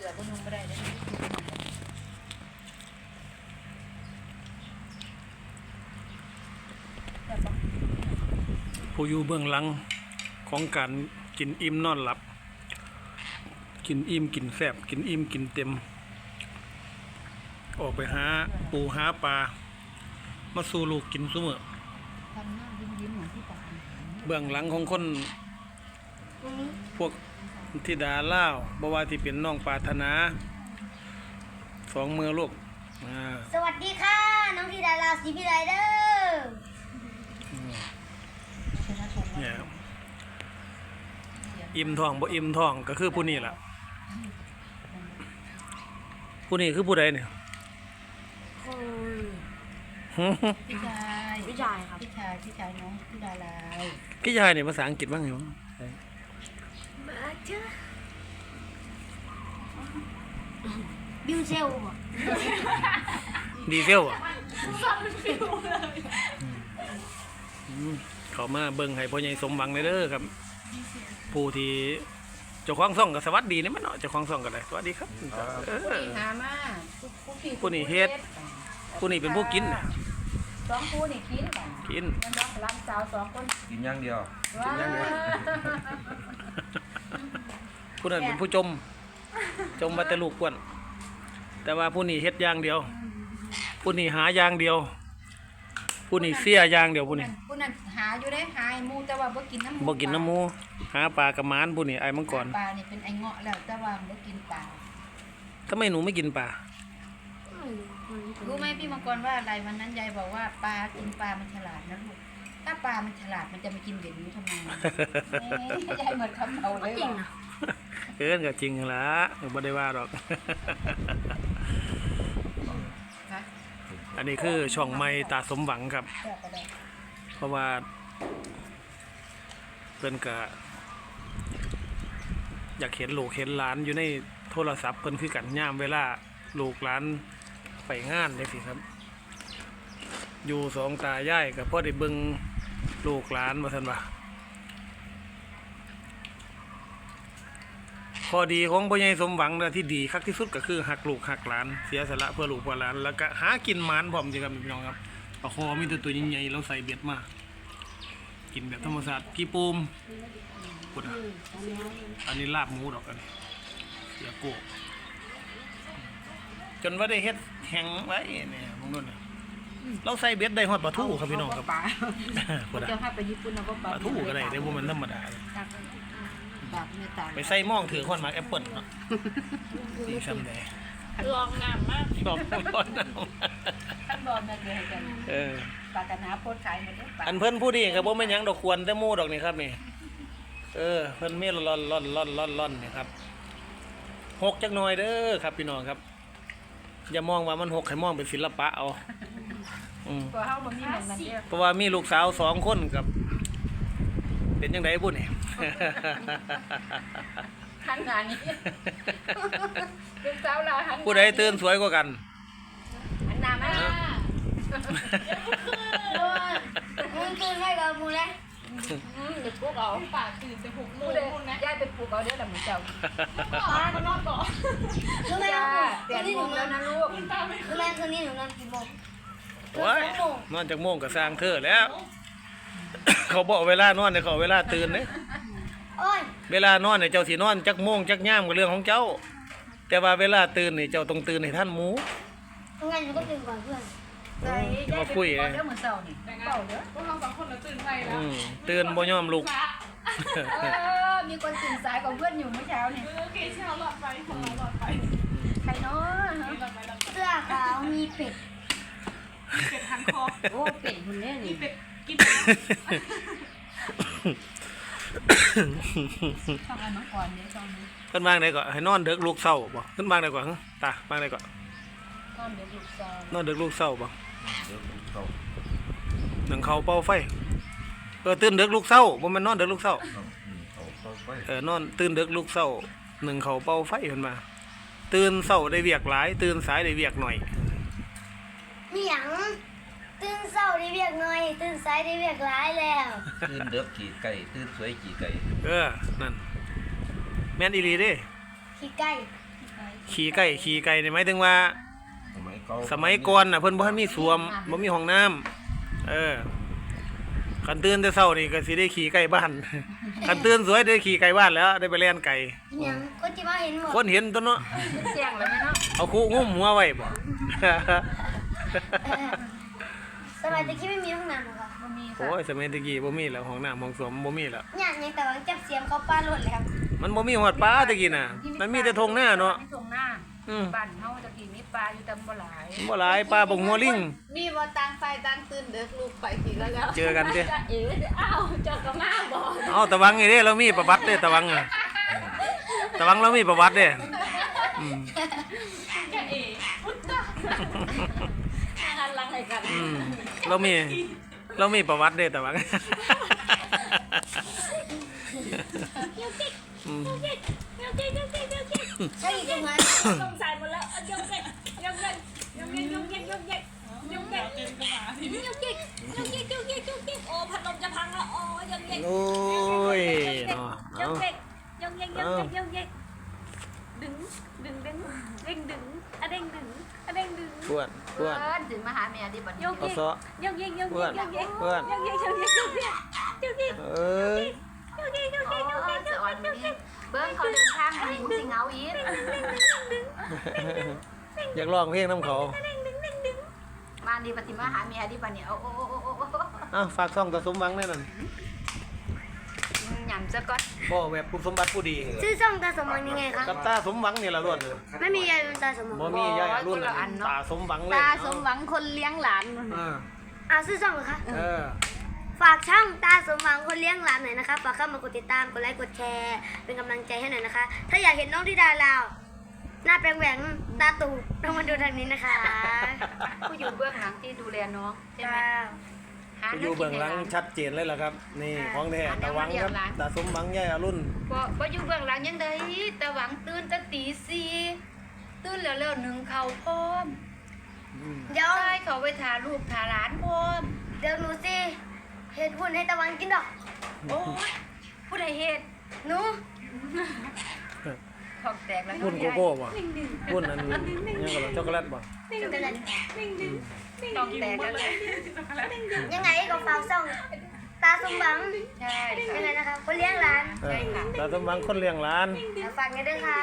เสือบ่นุ่งบ่ได้เด้อผู้อยู่เบื้องหลังของการกินอิ่มนอนหลับ กินอิ่มกินแซบกินอิ่มกินเต็ม ออกไปหาปูหาปลามาสู่ลูกกินเหมือเบื้องหลังของคนพวก ธิดาเล่าวบว่าที่เป็นน้องปรารถนาสองมือลูกอ่าสวัสดีค่ะ น้องธิดาราศรีพิไลเดอร์เนี่ยอิ่มท้องบ่อิ่มท้องก็คือผู้นี้ล่ะ ผู้นี้คือผู้ใดเนี่ยพี่ชายพี่ชายครับพี่ชายพี่ชายน้องพี่ดาลายพี่ชายเนี่ยภาษาอังกฤษว่าไงวะมาเจอบิวเซลบ่ดีเซลอะอืมเขามาเบิ่งให้พ่อใหญ่สมหวังเลยเด้อครับ ผู้ที่เจ้าของซ่องก็สวัสดีนี่มันเนาะเจ้าของซ่องก็ได้สวัสดีครับเออผู้หามาผู้ผู้ผู้นี่เฮ็ด ผู้นี้เป็นผู้กินน่ะสองผู้นี่กินกันกิน มันน้องรับสาวสองคนกินอย่างเดียว ว้า ผู้นั้นเป็นผู้จม จมมาแต่ลูกกวน แต่ว่าผู้นี้เฮ็ดอย่างเดียว ผู้นี้หาอย่างเดียว ผู้นี้เสียอย่างเดียวผู้นี้ผู้นั้นหาอยู่ได้หาไอ้หมูแต่ว่าบ่กินน้ำหมูบ่กินน้ำหมู หาปลากระมานผู้นี้ไอ้มังกรปลานี่เป็นไอ้เงาะแล้วแต่ว่าบ่กินปลาทำไมหนูไม่กินปลารู้ไหมพี่มังกรว่าอะไรวันนั้นยายบอกว่าปลากินปลามันฉลาดนะลูกถ้าปลามันฉลาดมันจะมากินเด็กนี้ทำไมเอ๊ะยายเหมือนคำเอาเลยว่ะ เอิ้นก็จริงละบ่ได้ว่าหรอกอันนี้คือช่องไม้ตาสมหวังครับ เพราะว่าเพิ่นก็อยากเห็นลูกเห็นหลานอยู่ในโทรศัพท์เพิ่นคือกันย่ามเวลาลูกหลานไปงานได้สิครับ อยู่สองตายายกับพ่อได้เบิงลูกหลานมาสันว่า ข้อดีของพ่อใหญ่สมหวังนะที่ดีคักที่สุดก็คือหักลูกหักหลาน เสียสละเพื่อลูกเพื่อหลาน แล้วก็หากินหมานพร้อมจริงครับพี่น้องครับปลาคอมีแต่ตัวใหญ่ๆแล้วใส่เบ็ดมากินแบบธรรมชาติกี่ปูมพุดอะอันนี้ลาบหมูดอกอันนี้เสียโกกจนว่าได้เฮ็ดแห้งไว้เนี่ยมองนู่นน่ะเราใส่เบ็ดได้ฮอดปลาทูครับพี่น้องครับปลาพุดอะเจ้าให้ไปญี่ปุ่นเอาก็ปปลาลาทูก็ได้ได้บ่แมันธรรมดาเลย ปลาเนื้อตาลไปใส่หม่องถือคนมาแอปเปิ้ลเนาะสีซ้ำได้ลองงามมากชอบร้อนน้ท่านบอลมาเจอกันำเออปลากระนาโพดขายหมดเลยปลาอันเพิ่นผู้ดีครับบ่แม่นหยังดอกควรแต่หมู่ดอกนี่ครับนี่ เออ เพิ่นมีล่อนล่อนล่อนล่อนล่อนนี่ครับหกจักหน่อยเด้อครับ พี่น้องครับ อย่ามองว่ามันหกให้มองเป็นศิลปะเอาอืม ตัวเฮาบ่มีเหมือนมันเด้อเพราะว่ามีลูกสาวสองคนกับ เป็นจังไดบุ่นนี่หันหน้านี้ลูกสาวลาหันผู้ใดตื่นสวยกว่ากัน หันหน้ามามึงตื่นให้กับกูเลยอืมเดี๋ยวปลุกเอาปากตื่นจะปลุกมูเลยย่าไปปลุกเอาเด้อล่ะหมื้อเจ้ารู้ไหมจ้าครับเปลี่ยนคืนนี้มุหนูมนแล้อวนนะลูกรู้ไหมคืนนี้หนูนอนกี่โมงโอ้ยนอนจากโมงก็สร้างเธอแล้ว เขาบอกเวลานอนเนี่ยเขาเอาเวลาตื่นเนี่ยโอ้ยเวลานอนเนี่ยเจ้าสีนอนจักโมงจักย่ามกับเรื่องของเจ้า แต่ว่าเวลาตื่นนี่เจ้าต้องตื่นให้ท่านหมูงั้นหนูก็ตื่นก่อนเพื่อนใส่ย่าไปปลุกเอาเด้อมื้อเช้านี่เป่าเด้อพวกเราสองคนเราตื่นไปแล้อืวมตื่นบ่ยอมลุกเออมีคนตื่นสายกว่าเพื่อนอยู่เมื่อเช้านี่โอเคเช้าหลอดไฟของเราหลอดไฟใครเนาะหลอดไฟหลอดไฟเสื้อขาวมีเป็ดเป็ดทันคอโอ้เป็นคนเนี้ยมีนี่เป็ด กินช่องอันมังกรเนี่ยช่องนี้ขึ้นบางได้ก่อนให้นอนเด็กลูกเศร้าบ่ขึ้นบางได้ก่อนฮะตาบางได้ก่อนต้นเด็กลูกสาวนอนเด็กลูกเศร้าบ่เดี๋ยวเขาหนึ่งเขาเป่าไฟเออตื่นเด็กลูกเศร้าบ่แม่นนอนเด็กลูกเศร้าเขาอืมเขาเขาไปเออนอนตื่นเด็กลูกเศร้าหนึ่งเขาเป่าไฟเพิ่นมา ตื่นเศร้าได้เวียกหลาย ตื่นสายได้เวียกหน่อย มีหยังตื่นเช้าได้เวีย กหน่อยตื่นสายได้เวียกหลายแล้วตื่นเด็กกี่ไก่ตื่นสวยกี่ไก่เออ นั่น แม่นอีหลีเด้ขี้ไก่เขี่ไก่ขี่ไก่นี่หมายถึงว่า สมัยก่อนสมัยก่อนน่ะเพิ่นบ่ทันมีสวมบ่มีห้องน้ำเออคันตื่นแต่เช้านี่ก็สิได้ขี่ไก่บ้าน คันตื่นสวยได้ขี่ไก่บ้านแล้ว ได้ไปเล่นไก่มีหยังคนที่มาเห็นหมดคนเห็นตัวเนาะ เสียงเลยไหมเนาะ เอาคู่งุ้มหัวไว้บ่ เออ สมัยตะกี้ไม่มีห้องน้ำหรอคะบ่มีโอ้ค่ะยสมัยตะกี้บ่มีแล้วห้องน้ำห้องสวมบ่มีแล้วเนี่ยยังแต่ว่าจับเสียมเข้าป้ารถแล้วมันบ่มีฮอดปลาตะกี้น่ะ มันมีแต่ทงหน้าเนาะมีทงหน้าอืมบ้านเฮาตะกี้มีปลาอยู่แต่บ่หลายบ่หลายปลาบ่งหัวลิงมีว่าต่างไฟต่างตื่นเด็กลูกไปกี่แล้วแล้วเจอกันเด้จะเอ๋อ้าวเจอกระมาบอกเอาตะวังนี่เด้เรามีประวัติเด้ตะวังอะตะวังเรามีประวัติเด้อืมจะเอ๋พุทธะงานรังอะไรกันอืมเรามี เรามีประวัติเด้ตะวังอืมใช่อีกตรงนั้นลงใส่หมดแล้วยกเย็กยกเย็กยกเย็กยกเย็กยกเย็กยกเย็กยกเย็กยกเย็กยกเย็กยกเย็กยกเย็กโอ้พัดลมจะพังแล้วโอ้ยกเย็กโอ้ยเนาะยเอา กเย็กยกเย็กยกเย็กยกเย็กดึงดึงดึงเด้งดึงอะเด้งดึงอะ เด้งดึงเพื่อนเพื่อนเพิ่นถึงมาหาแม่ดิบัดยนี้กเอาเย็กซะยกเย็กยกเย็กยกเย็กเพื่อนยกเย็กยกเย็กยกเย็กยกเย็กเอ้ยยกเย็กยกโอ้เย็กยกเย็กสะอ่อนมื้อนี้เบิ่งเขาเดินทางมานี่มึงสิเหงาอีกอยากร้องเพลงน้ำเขามาดิบัดสิมาหาแม่ดิบัดนี้เอาโอ้โอ้โอ้โอ้โอ้อ้าวฝากซ่องตาสมหวังแน่นั่น หยำซะก่อนพ่อแบบคุณสมบัติผู้ดีชื่อช่องตาสมหวังยังไงคะกับตาสมหวังนี่ล่ะล้วนไม่มียายเป็นตาสมหวังบ่มียายอรุ่นตาสมหวังเลยตาสมหวังคนเลี้ยงหลานเอออ่าชื่อช่องเหรอคะเออฝากช่องตาสมหวังคนเลี้ยงหลานหน่อยนะคะฝากเข้ามากดติดตามกดไลค์กดแชร์เป็นกำลังใจให้หน่อยนะคะ ถ้าอยากเห็นน้องที่ดาลาวหน้าแปลงแหวงตาตูต้องมาดูทางนี้นะคะ ผู้อยู่เบื้องหลังที่ดูแลน้องใช่ไหม จ้าหาอเงิยู่นกิเบื้นองให้หลังหลานชัดเจนเลยล่ะครับ นี่ของแท้ตาหวังครับตาสมหวังยายอรุ่นบ่บ่อยู่เบื้องหลังยังไดแต่หวังตื่นตั้งตีสี่ตื่นแล้วแล้วหนึ่งเขาวพร้อมอืมเดี๋ยวใช่เขาไปทาลูกทาหลานพร้อมเดี๋ยวหนูสิเห็ดหุ่นให้ตะวันกินดอกโอ้ยผู้ใดเฮ็ดหนูข องแตกแล้วพุ่นโกโก้บ่พุ่นอันยังก็ช็อกโกแลตบ่จะเป็นอะไรต้องแตกแล้วเลยยังไงก็ฝากช่องตาสมหวังใช่ค่ะยังไงนะคะคนเลี้ยงหลานเออตาสมหวังคนเลี้ยงหลานฝากกันด้วยค่ะ